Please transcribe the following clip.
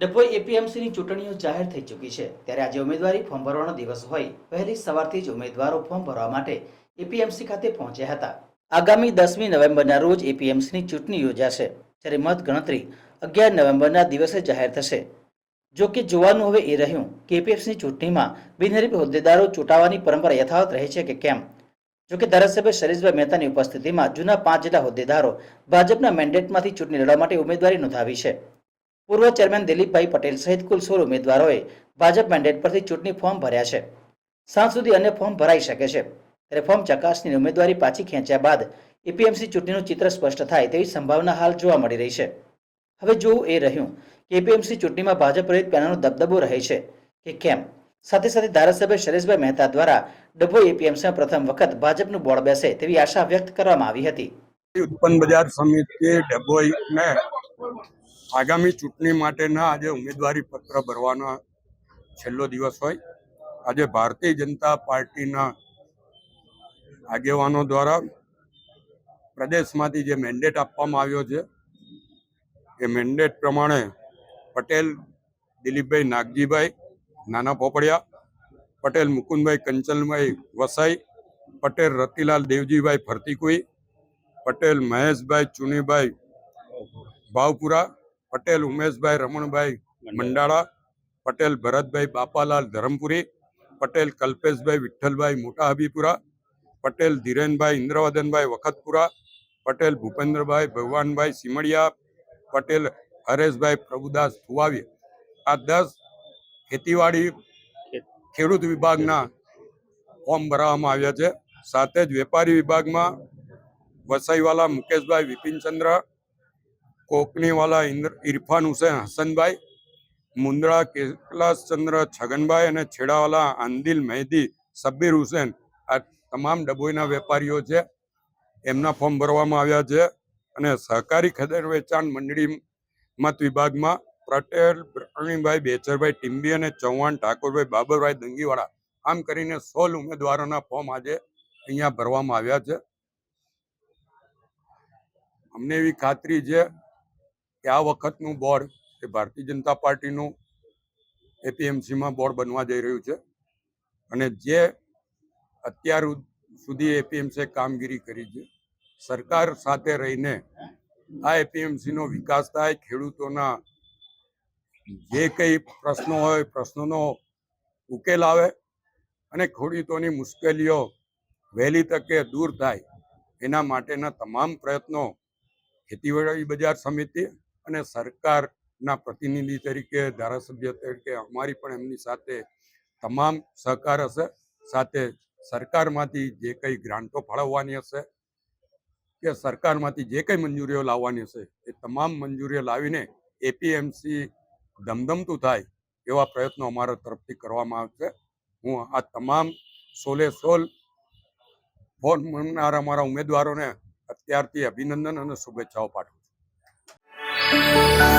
ડભોઈ એપીએમસીની ચૂંટણીઓ જાહેર થઈ ચૂકી છે. ત્યારે આજે ઉમેદવારી ફોર્મ ભરવાનો દિવસ હોય. વહેલી સવારથી જ ઉમેદવારો ફોર્મ ભરવા માટે એપીએમસી ખાતે પહોંચ્યા હતા. આગામી દસમી નવેમ્બરના રોજ એપીએમસીની ચૂંટણી યોજાશે, જ્યારે મત ગણતરી અગિયાર નવેમ્બરના દિવસે જાહેર થશે. જો કે જોવાનું હવે એ રહ્યું કે એપીએમસીની ચૂંટણીમાં બિનહરીફ હોદ્દેદારો ચૂંટાવાની પરંપરા યથાવત રહે છે કે કેમ? જો કે ધારાસભ્ય શરીશભાઈ મહેતાની ઉપસ્થિતિમાં જૂના પાંચ જેટલા હોદ્દેદારો ભાજપના મેન્ડેટમાંથી ચૂંટણી લડવા માટે ઉમેદવારી નોંધાવી છે. પૂર્વ ચેરમેન દિલીપભાઈ પટેલ સહિત કુલ સોળ ઉમેદવારોએ ભાજપ મેન્ડેટ પરથી ચૂંટણી ફોર્મ ભર્યા છે. સાંજ સુધી અન્ય ફોર્મ ભરાઈ શકે છે. ત્યારે ફોર્મ ચકાસણીની ઉમેદવારી પાછી ખેંચ્યા બાદ એપીએમસી ચૂંટણીનું ચિત્ર સ્પષ્ટ થાય તેવી સંભાવના હાલ જોવા મળી રહી છે. હવે જોવું એ રહ્યું કે એપીએમસી ચૂંટણીમાં ભાજપ પ્રેરિત પેનલનો દબદબો રહે છે કે કેમ? સાથે સાથે ધારાસભ્ય શરેશભાઈ મહેતા દ્વારા ડભોઈ એપીએમસીમાં પ્રથમ વખત ભાજપનું બોર્ડ બેસે તેવી આશા વ્યક્ત કરવામાં આવી હતી. ઉત્પન્ન બજાર સમિતિ ડભોઈને આગામી ચૂંટણી માટેના આજે ઉમેદવારી પત્ર ભરવાનો છેલ્લો દિવસ હોય. આજે ભારતીય જનતા પાર્ટીના આગેવાનો દ્વારા પ્રદેશમાંથી જે મેન્ડેટ આપવામાં આવ્યો છે, એ મેન્ડેટ પ્રમાણે પટેલ, દિલીપભાઈ નાગજીભાઈ, નાના પોપડિયા, પટેલ મુકુંદભાઈ, કંચનભાઈ વસાઈ, પટેલ રતિલાલ દેવજીભાઈ ફરતીકુઈ, પટેલ મહેશભાઈ ચુનીભાઈ ભાવપુરા પટેલ ઉમેશભાઈ રમણભાઈ મંડાળા. પટેલ ભરતભાઈ બાપાલાલ ધરમપુરી પટેલ કલ્પેશભાઈ વિઠ્ઠલભાઈ મોટા હબીપુરા પટેલ ધીરેનભાઈ ઇન્દ્રવદનભાઈ વખતપુરા પટેલ ભૂપેન્દ્રભાઈ ભગવાનભાઈ સિમડિયા પટેલ હરેશભાઈ પ્રભુદાસ થુવાવી આ દસ ખેતીવાડી ખેડૂત વિભાગના ફોર્મ ભરાવવામાં આવ્યા છે. સાથે જ વેપારી વિભાગમાં વસાઈવાલા મુકેશભાઈ વિપિનચંદ્ર કોકણીવાલા ઇરફાન હુસેન હસનભાઈ, મુંદ્રા કૈલાસચંદ્ર છગનભાઈ અને છેડાવાલા આંદિલ મહેદી, સબ્બીર હુસેન. આ તમામ ડભોઈના વેપારીઓ છે. એમના ફોર્મ ભરવામાં આવ્યા છે અને સહકારી ખદર વેચાણ મંડળી મત વિભાગમાં પટેલ, પ્રવીણભાઈ બેચરભાઈ ટીમ્બી અને ચૌહાણ ઠાકોરભાઈ, બાબરભાઈ દંગીવાળા. આમ કરીને સોળ ઉમેદવારોના ફોર્મ આજે અહીંયા ભરવામાં આવ્યા છે. અમને એવી ખાતરી છે કે આ વખતનું બોર્ડ એ ભારતીય જનતા પાર્ટીનું એપીએમસીમાં બોર્ડ બનવા જઈ રહ્યું છે. અને જે અત્યાર સુધી એપીએમસીએ કામગીરી કરી છે, સરકાર સાથે રહીને આ એપીએમસીનો વિકાસ થાય, ખેડૂતોના જે કંઈ પ્રશ્નો હોય, પ્રશ્નોનો ઉકેલ આવે અને ખેડૂતોની મુશ્કેલીઓ વહેલી તકે દૂર થાય, એના માટેના તમામ પ્રયત્નો ખેતીવાડી બજાર સમિતિ અને સરકારના પ્રતિનિધિ તરીકે, ધારાસભ્ય તરીકે અમારી પણ એમની સાથે તમામ સહકાર હશે. સાથે સરકારમાંથી જે કંઈ ગ્રાન્ટો ફાળવવાની હશે કે સરકારમાંથી જે કંઈ મંજૂરીઓ લાવવાની હશે, એ તમામ મંજૂરીઓ લાવીને એપીએમસી ધમધમતું થાય એવા પ્રયત્નો અમારા તરફથી કરવામાં આવશે. હું આ તમામ સોલે સોલ ફોન મળનાર અમારા ઉમેદવારોને અત્યારથી અભિનંદન અને શુભેચ્છાઓ પાઠવું oh